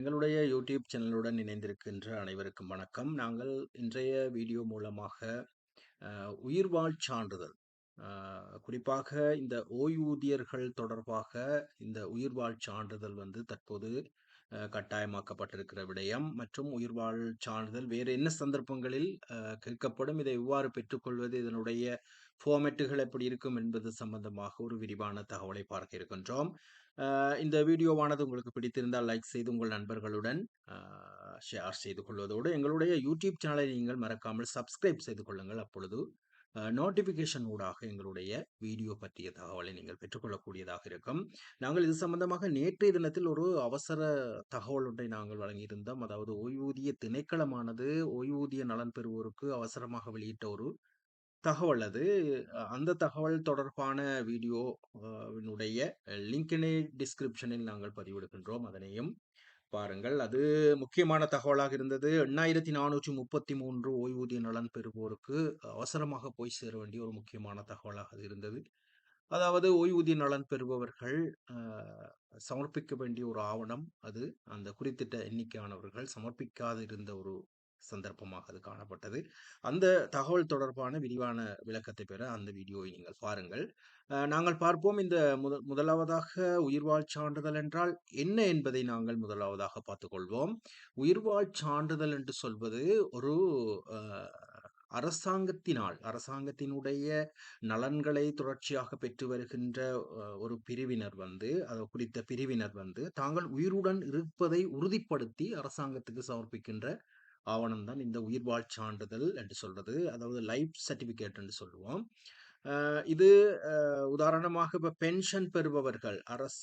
எங்களுடைய யூடியூப் சேனலுடன் இணைந்திருக்கின்ற அனைவருக்கும் வணக்கம். நாங்கள் இன்றைய வீடியோ மூலமாக உயிர்வாழ் சான்றிதழ் குறிப்பாக இந்த ஓய்வூதியர்கள் தொடர்பாக இந்த உயிர்வாழ் சான்றிதழ் வந்து தற்போது கட்டாயமாக்கப்பட்டிருக்கிற விடயம் மற்றும் உயிர்வாழ் சான்றிதழ் வேறு என்ன சந்தர்ப்பங்களில் கேட்கப்படும், இதை எவ்வாறு பெற்றுக்கொள்வது, இதனுடைய ஃபார்மேட்டுகள் எப்படி இருக்கும் என்பது சம்பந்தமாக ஒரு விரிவான தகவலை பார்க்க இருக்கின்றோம். இந்த வீடியோவானது உங்களுக்கு பிடித்திருந்தால் லைக் செய்து உங்கள் நண்பர்களுடன் ஷேர் செய்து கொள்வதோடு, எங்களுடைய யூடியூப் சேனலை நீங்கள் மறக்காமல் சப்ஸ்கிரைப் செய்து கொள்ளுங்கள். அப்பொழுது அ நோட்டிஃபிகேஷன் ஊடாக எங்களுடைய வீடியோ பற்றிய தகவலை நீங்கள் பெற்றுக்கொள்ளக்கூடியதாக இருக்கும். நாங்கள் இது சம்பந்தமாக நேற்றைய தினத்தில் ஒரு அவசர தகவல் ஒன்றை நாங்கள் வழங்கியிருந்தோம். அதாவது ஓய்வூதிய திணைக்களமானது ஓய்வூதிய நலன் பெறுவோருக்கு அவசரமாக வெளியிட்ட ஒரு தகவல் அது. அந்த தகவல் தொடர்பான வீடியோ லிங்கினை டிஸ்கிரிப்ஷனில் நாங்கள் பதிவிடுகின்றோம். அதனையும் பாருங்கள். அது முக்கியமான தகவலாக இருந்தது. 8433 ஓய்வூதிய நலன் பெறுவோருக்கு அவசரமாக போய் சேர வேண்டிய ஒரு முக்கியமான தகவலாக அது இருந்தது. அதாவது ஓய்வூதிய நலன் பெறுபவர்கள் சமர்ப்பிக்க வேண்டிய ஒரு ஆவணம் அது. அந்த குறித்திட்ட எண்ணிக்கையானவர்கள் சமர்ப்பிக்காது இருந்த ஒரு சந்தர்ப்பமாக அது காணப்பட்டது. அந்த தகவல் தொடர்பான விரிவான விளக்கத்தை பெற அந்த வீடியோவை நீங்கள் பாருங்கள். நாங்கள் பார்ப்போம் இந்த முத முதலாவதாக உயிர்வாழ் சான்றிதழ் என்றால் என்ன என்பதை நாங்கள் முதலாவதாக பார்த்துக்கொள்வோம். உயிர்வாழ் சான்றிதழ் என்று சொல்வது ஒரு அரசாங்கத்தினால் அரசாங்கத்தினுடைய நலன்களை தொடர்ச்சியாக பெற்று வருகின்ற ஒரு பிரிவினர் வந்து அது குறித்த பிரிவினர் வந்து தாங்கள் உயிருடன் இருப்பதை உறுதிப்படுத்தி அரசாங்கத்துக்கு சமர்ப்பிக்கின்ற ஆவணம் தான் இந்த உயிர்வாழ் சான்றிதழ் என்று சொல்றது. அதாவது லைஃப் சர்டிஃபிகேட் என்று சொல்லுவோம். இது உதாரணமாக இப்ப பென்ஷன் பெறுபவர்கள் அரச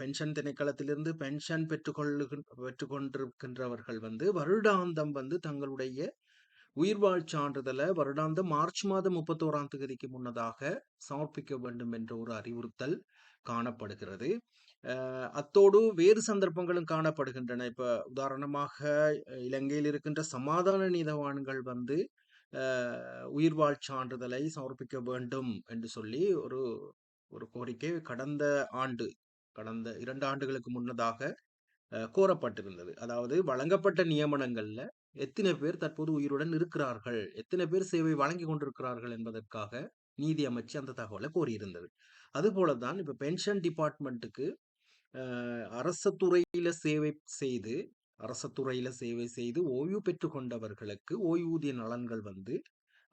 பென்ஷன் திணைக்களத்திலிருந்து பென்ஷன் பெற்றுக்கொள்ளுகின் பெற்றுக்கொண்டிருக்கின்றவர்கள் வந்து வருடாந்தம் வந்து தங்களுடைய உயிர்வாழ் சான்றிதழை வருடாந்தம் மார்ச் மாதம் 31ஆம் தேதிக்கு முன்னதாக சமர்ப்பிக்க வேண்டும் என்ற ஒரு அறிவுறுத்தல் காணப்படுகிறது. அத்தோடு வேறு சந்தர்ப்பங்களும் காணப்படுகின்றன. இப்ப உதாரணமாக இலங்கையில் இருக்கின்ற சமாதான நீதவான்கள் வந்து உயிர் உயிர்வாழ் சான்றிதழை சமர்ப்பிக்க வேண்டும் என்று சொல்லி ஒரு ஒரு கோரிக்கை கடந்த ஆண்டு கடந்த இரண்டு ஆண்டுகளுக்கு முன்னதாக கோரப்பட்டிருந்தது. அதாவது வழங்கப்பட்ட நியமனங்கள்ல எத்தனை பேர் தற்போது உயிருடன் இருக்கிறார்கள், எத்தனை பேர் சேவை வழங்கிக் கொண்டிருக்கிறார்கள் என்பதற்காக நீதி அமைச்சு அந்த தகவலை கோரியிருந்தது. அதுபோல தான் இப்ப பென்ஷன் டிபார்ட்மெண்ட்டுக்கு அரச துறையில சேவை செய்து அரச துறையில சேவை செய்து ஓய்வு பெற்று கொண்டவர்களுக்கு ஓய்வூதிய நலன்கள் வந்து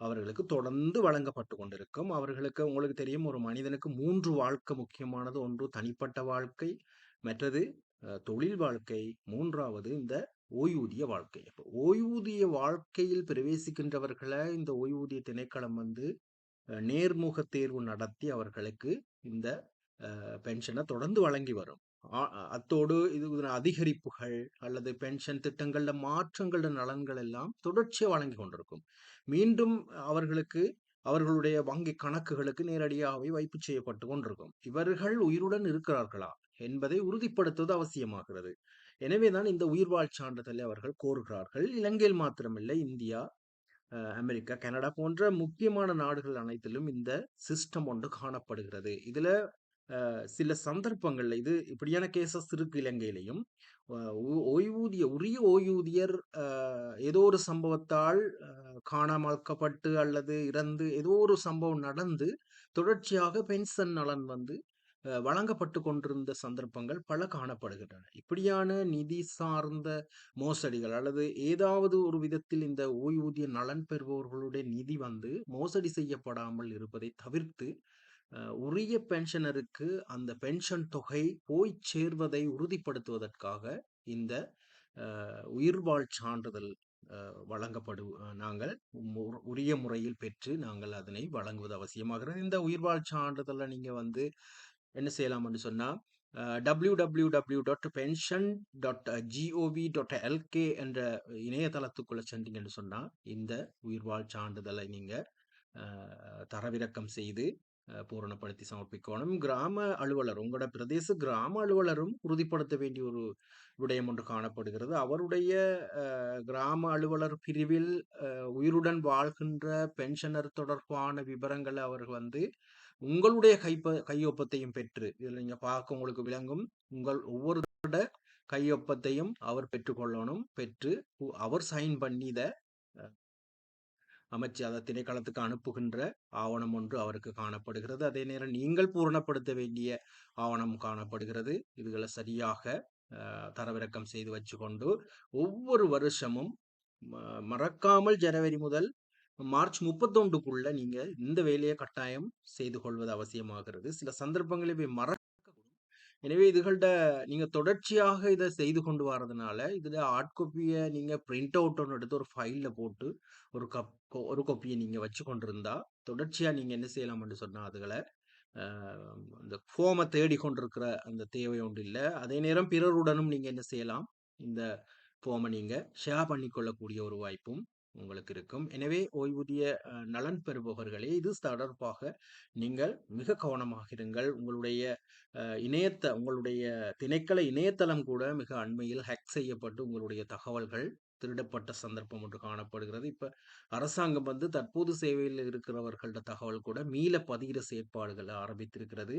அவர்களுக்கு தொடர்ந்து வழங்கப்பட்டு கொண்டிருக்கும். அவர்களுக்கு உங்களுக்கு தெரியும் ஒரு மனிதனுக்கு மூன்று வாழ்க்கை முக்கியமானது. ஒன்று தனிப்பட்ட வாழ்க்கை, மற்றது தொழில் வாழ்க்கை, மூன்றாவது இந்த ஓய்வூதிய வாழ்க்கை. இப்போ ஓய்வூதிய வாழ்க்கையில் பிரவேசிக்கின்றவர்களை இந்த ஓய்வூதிய திணைக்களம் வந்து நேர்முக தேர்வு நடத்தி அவர்களுக்கு இந்த பென்ஷனை தொடர்ந்து வழங்கி வரும். அத்தோடு இது அதிகரிப்புகள் அல்லது பென்ஷன் திட்டங்களில் மாற்றங்கள நலன்கள் எல்லாம் தொடர்ச்சியாக வழங்கிக் கொண்டிருக்கும். மீண்டும் அவர்களுக்கு அவர்களுடைய வங்கி கணக்குகளுக்கு நேரடியாகவே வைப்பு செய்யப்பட்டு கொண்டிருக்கும். இவர்கள் உயிருடன் இருக்கிறார்களா என்பதை உறுதிப்படுத்துவது அவசியமாகிறது. எனவேதான் இந்த உயிர்வாழ் சான்றிதழை அவர்கள் கோருகிறார்கள். இலங்கையில் மாத்திரமில்லை இந்தியா, அமெரிக்கா, கனடா போன்ற முக்கியமான நாடுகள் அனைத்திலும் இந்த சிஸ்டம் ஒன்று காணப்படுகிறது. இதுல சில சந்தர்ப்பங்கள்ல இது இப்படியான கேசஸ் இருக்கு இலங்கையிலையும் ஓய்வூதிய உரிய ஓய்வூதியர் ஏதோ ஒரு சம்பவத்தால் அ அல்லது இறந்து ஏதோ ஒரு சம்பவம் நடந்து தொடர்ச்சியாக பென்ஷன் நலன் வந்து வழங்கப்பட்டு கொண்டிருந்த சந்தர்ப்பங்கள் பல காணப்படுகின்றன. இப்படியான நிதி சார்ந்த மோசடிகள் அல்லது ஏதாவது ஒரு விதத்தில் இந்த ஓய்வூதிய நலன் பெறுபவர்களுடைய நிதி வந்து மோசடி செய்யப்படாமல் இருப்பதை தவிர்த்து, உரிய பென்ஷனருக்கு அந்த பென்ஷன் தொகை போய் சேர்வதை உறுதிப்படுத்துவதற்காக இந்த உயிர்வாழ் சான்றிதழ் வழங்கப்படு நாங்கள் உரிய முறையில் பெற்று நாங்கள் அதனை வழங்குவது அவசியமாகிறது. இந்த உயிர்வாழ் சான்றிதழை நீங்கள் வந்து என்ன செய்யலாம் டாட் ஜிஓவி டாட் எல்கே என்ற இணையதளத்துக்குள்ளே சென்றீங்கன்னு சொன்னால் இந்த உயிர்வாழ் சான்றிதழை நீங்கள் தரவிறக்கம் செய்து பூரணப்படுத்தி சமர்ப்பிக்கணும் கிராம அலுவலர் உங்களோட பிரதேச கிராம அலுவலரும் உறுதிப்படுத்த வேண்டிய ஒரு விடயம் ஒன்று காணப்படுகிறது. அவருடைய கிராம அலுவலர் பிரிவில் உயிருடன் வாழ்கின்ற பென்ஷனர் தொடர்பான விவரங்களை அவர் வந்து உங்களுடைய கைப்ப கையொப்பத்தையும் பெற்று, இதில் நீங்கள் பார்க்க உங்களுக்கு விளங்கும். உங்கள் ஒவ்வொரு கையொப்பத்தையும் அவர் பெற்றுக்கொள்ளணும் பெற்று அவர் சைன் பண்ணி இதை அமைச்சு அதை திணைக்களத்துக்கு அனுப்புகின்ற ஆவணம் ஒன்று அவருக்கு காணப்படுகிறது. அதே நேரம் நீங்கள் பூரணப்படுத்த வேண்டிய ஆவணம் காணப்படுகிறது. இதுகளை சரியாக தரவிறக்கம் செய்து வச்சுக்கொண்டு ஒவ்வொரு வருஷமும் மறக்காமல் ஜனவரி முதல் மார்ச் முப்பத்தொண்டுக்குள்ள நீங்க இந்த வேலையை கட்டாயம் செய்து கொள்வது அவசியமாகிறது. சில சந்தர்ப்பங்களில் போய் எனவே இதுகள்கிட்ட நீங்கள் தொடர்ச்சியாக இதை செய்து கொண்டு வரதுனால இதில் ஹார்ட் காப்பியை நீங்கள் பிரிண்ட் அவுட் ஒன்று எடுத்து ஒரு ஃபைலில் போட்டு ஒரு கப் ஒரு காப்பியை நீங்கள் வச்சு கொண்டிருந்தா தொடர்ச்சியாக நீங்கள் என்ன செய்யலாம்னு சொன்னால் அதுகளை இந்த ஃபோமை தேடி கொண்டிருக்கிற அந்த தேவை ஒன்று இல்லை. அதே நேரம் பிறருடனும் நீங்கள் என்ன செய்யலாம் இந்த ஃபோமை நீங்கள் ஷேர் பண்ணிக்கொள்ளக்கூடிய ஒரு வாய்ப்பும் உங்களுக்கு இருக்கும். எனவே ஓய்வூதிய நலன் பெறுபவர்களே இது தொடர்பாக நீங்கள் மிக கவனமாக இருங்கள். உங்களுடைய இணையத்த உங்களுடைய திணைக்கள இணையதளம் கூட மிக அண்மையில் ஹேக் செய்யப்பட்டு உங்களுடைய தகவல்கள் திருடப்பட்ட சந்தர்ப்பம் ஒன்று காணப்படுகிறது. இப்போ அரசாங்கம் வந்து தற்போது சேவையில் இருக்கிறவர்களோட தகவல் கூட மீள பதிகிற செயற்பாடுகள் ஆரம்பித்திருக்கிறது.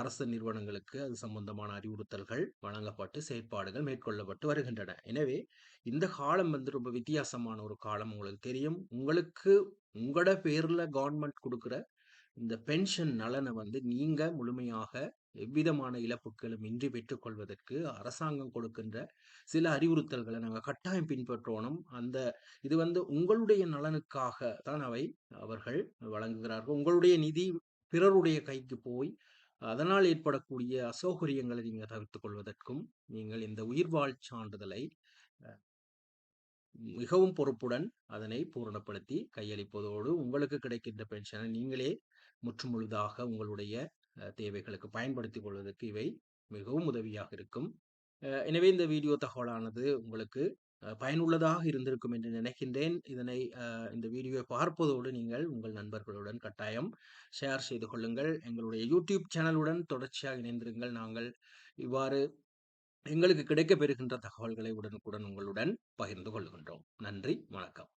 அரசு நிறுவனங்களுக்கு அது சம்பந்தமான அறிவுறுத்தல்கள் வழங்கப்பட்டு செயற்பாடுகள் மேற்கொள்ளப்பட்டு வருகின்றன. எனவே இந்த காலம் வந்து ரொம்ப வித்தியாசமான ஒரு காலம் உங்களுக்கு தெரியும். உங்களுக்கு உங்களோட பேர்ல கவர்மெண்ட் கொடுக்குற இந்த பென்ஷன் நலனை வந்து நீங்க முழுமையாக எவ்விதமான இழப்புகளும் இன்றி பெற்றுக்கொள்வதற்கு அரசாங்கம் கொடுக்கின்ற சில அறிவுறுத்தல்களை நாங்கள் கட்டாயம் பின்பற்றணும். அந்த இது வந்து உங்களுடைய நலனுக்காக தான் அவை அவர்கள் வழங்குகிறார்கள். உங்களுடைய நிதி பிறருடைய கைக்கு போய் அதனால் ஏற்படக்கூடிய அசௌகரியங்களை நீங்கள் தவிர்த்து கொள்வதற்கும் நீங்கள் இந்த உயிர்வாழ் சான்றிதழை மிகவும் பொறுப்புடன் அதனை பூரணப்படுத்தி கையளிப்பதோடு உங்களுக்கு கிடைக்கின்ற பென்ஷனை நீங்களே முற்றுமுழுதாக உங்களுடைய தேவைகளுக்கு பயன்படுத்திக் கொள்வதற்கு இவை மிகவும் உதவியாக இருக்கும். எனவே இந்த வீடியோ தகவலானது உங்களுக்கு பயனுள்ளதாக இருந்திருக்கும் என்று நினைக்கின்றேன். இதனை இந்த வீடியோவை பார்ப்பதோடு நீங்கள் உங்கள் நண்பர்களுடன் கட்டாயம் ஷேர் செய்து கொள்ளுங்கள். எங்களுடைய யூடியூப் சேனலுடன் தொடர்ச்சியாக இணைந்திருங்கள். நாங்கள் இவ்வாறு எங்களுக்கு கிடைக்கப்பெறுகின்ற தகவல்களை உடனுக்குடன் உங்களுடன் பகிர்ந்து கொள்கின்றோம். நன்றி வணக்கம்.